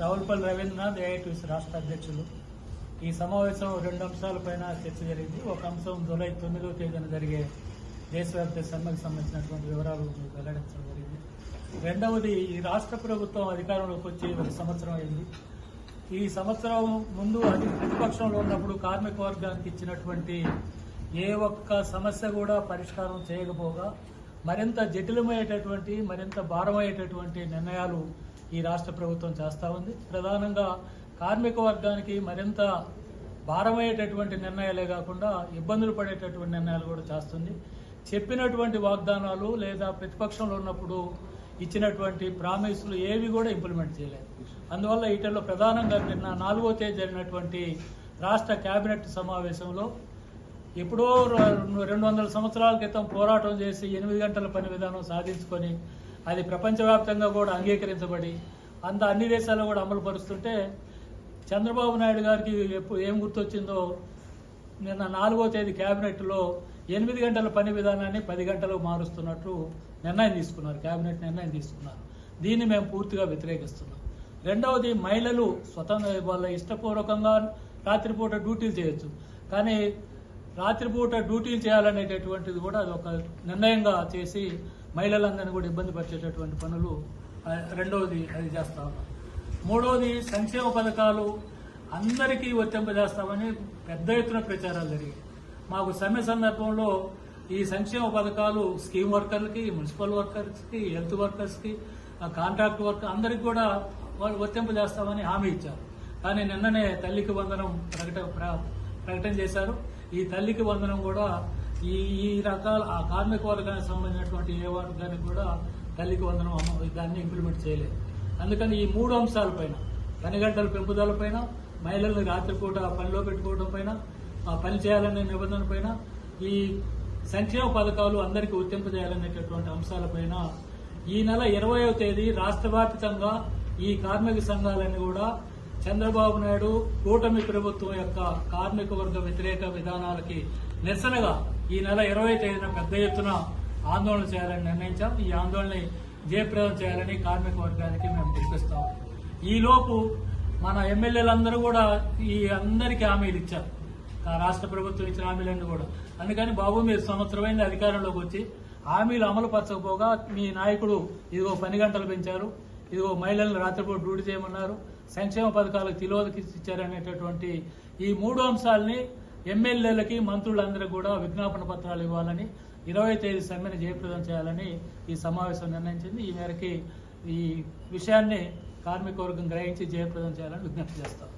Ravulapalli Rabindranath AITC రాష్ట్ర అధ్యక్షులు. ఈ సమావేశం రెండు అంశాలపైన చర్చ జరిగింది. ఒక అంశం జూలై తొమ్మిదవ తేదీన జరిగే దేశవ్యాప్త సమ్మెకు సంబంధించినటువంటి వివరాలు వెల్లడించడం జరిగింది. రెండవది ఈ రాష్ట్ర ప్రభుత్వం అధికారంలోకి వచ్చి ఒక సంవత్సరం అయింది. ఈ సంవత్సరం ముందు అది ప్రతిపక్షంలో ఉన్నప్పుడు కార్మిక వర్గానికి ఇచ్చినటువంటి ఏ ఒక్క సమస్య కూడా పరిష్కారం చేయకపోగా మరింత జటిలమయ్యేటటువంటి మరింత భారమయ్యేటటువంటి నిర్ణయాలు ఈ రాష్ట్ర ప్రభుత్వం చేస్తూ ఉంది. ప్రధానంగా కార్మిక వర్గానికి మరింత భారమయ్యేటటువంటి నిర్ణయాలే కాకుండా ఇబ్బందులు పడేటటువంటి నిర్ణయాలు కూడా చేస్తుంది. చెప్పినటువంటి వాగ్దానాలు లేదా ప్రతిపక్షంలో ఉన్నప్పుడు ఇచ్చినటువంటి ప్రామిస్లు ఏవి కూడా ఇంప్లిమెంట్ చేయలేదు. అందువల్ల వీటిల్లో ప్రధానంగా నిన్న నాలుగో తేదీ జరిగినటువంటి రాష్ట్ర కేబినెట్ సమావేశంలో ఎప్పుడో రెండు వందల సంవత్సరాల క్రితం పోరాటం చేసి ఎనిమిది గంటల పని విధానం సాధించుకొని అది ప్రపంచవ్యాప్తంగా కూడా అంగీకరించబడి అంత అన్ని దేశాల్లో కూడా అమలు పరుస్తుంటే చంద్రబాబు నాయుడు గారికి ఎప్పుడు ఏం గుర్తొచ్చిందో నిన్న నాలుగో తేదీ క్యాబినెట్లో ఎనిమిది గంటల పని విధానాన్ని పది గంటలకు మారుస్తున్నట్టు నిర్ణయం తీసుకున్నారు. క్యాబినెట్ నిర్ణయం తీసుకున్నారు. దీన్ని మేము పూర్తిగా వ్యతిరేకిస్తున్నాం. రెండవది మహిళలు స్వతంత్ర వాళ్ళ ఇష్టపూర్వకంగా రాత్రిపూట డ్యూటీలు చేయొచ్చు. కానీ రాత్రిపూట డ్యూటీలు చేయాలనేటటువంటిది కూడా అది ఒక నిర్ణయంగా చేసి మహిళలందరినీ కూడా ఇబ్బంది పరిచేటటువంటి పనులు రెండవది అది చేస్తా ఉన్నాం. మూడవది సంక్షేమ పథకాలు అందరికీ వర్తింపజేస్తామని పెద్ద ఎత్తున ప్రచారాలు జరిగాయి. మాకు సమ్మె సందర్భంలో ఈ సంక్షేమ పథకాలు స్కీమ్ వర్కర్లకి మున్సిపల్ వర్కర్స్కి హెల్త్ వర్కర్స్కి కాంట్రాక్ట్ వర్కర్ అందరికి కూడా వాళ్ళు వర్తింపజేస్తామని హామీ ఇచ్చారు. కానీ నిన్ననే తల్లికి వందనం ప్రకటన ప్ర- ప్రకటన చేశారు. ఈ తల్లికి వందనం కూడా ఈ ఈ రకాల ఆ కార్మిక వర్గానికి సంబంధించినటువంటి ఏ వర్గానికి కూడా తల్లికి వందనం దాన్ని ఇంప్లిమెంట్ చేయలేదు. అందుకని ఈ మూడు అంశాలపైన పని గంటల పెంపుదల పైన మహిళల్ని రాత్రిపూట పనిలో పెట్టుకోవడం పైన ఆ పని చేయాలనే నిబంధన పైన ఈ సంక్షేమ పథకాలు అందరికీ వర్తింపజేయాలనేటటువంటి అంశాలపైన ఈ నెల ఇరవయో తేదీ రాష్ట్ర వ్యాప్తంగా ఈ కార్మిక సంఘాలన్నీ కూడా చంద్రబాబు నాయుడు కూటమి ప్రభుత్వం యొక్క కార్మిక వర్గ వ్యతిరేక విధానాలకి నిరసనగా ఈ నెల ఇరవై తేదీన పెద్ద ఎత్తున ఆందోళన చేయాలని నిర్ణయించాం. ఈ ఆందోళనని జయప్రదం చేయాలని కార్మిక వర్గానికి మేము పిలిపిస్తాం ఈలోపు మన ఎమ్మెల్యేలందరూ కూడా ఈ అందరికీ హామీలు ఇచ్చారు. ఆ రాష్ట్ర ప్రభుత్వం ఇచ్చిన హామీలన్నీ కూడా. అందుకని బాబు మీరు సంవత్సరమైంది అధికారంలోకి వచ్చి హామీలు అమలు పరచకపోగా మీ నాయకుడు ఇదిగో పని గంటలు పెంచారు. ఇదిగో మహిళలను రాత్రిపూట డ్యూటీ చేయమన్నారు. సంక్షేమ పథకాలకు తిలోదకి ఇచ్చారనేటటువంటి ఈ మూడు అంశాలని ఎమ్మెల్యేలకి మంత్రులందరికీ కూడా విజ్ఞాపన పత్రాలు ఇవ్వాలని ఇరవై తేదీ సమ్మెను జయప్రదం చేయాలని ఈ సమావేశం నిర్ణయించింది. ఈ మేరకి ఈ విషయాన్ని కార్మిక వర్గం గ్రహించి జయప్రదం చేయాలని విజ్ఞప్తి చేస్తాం.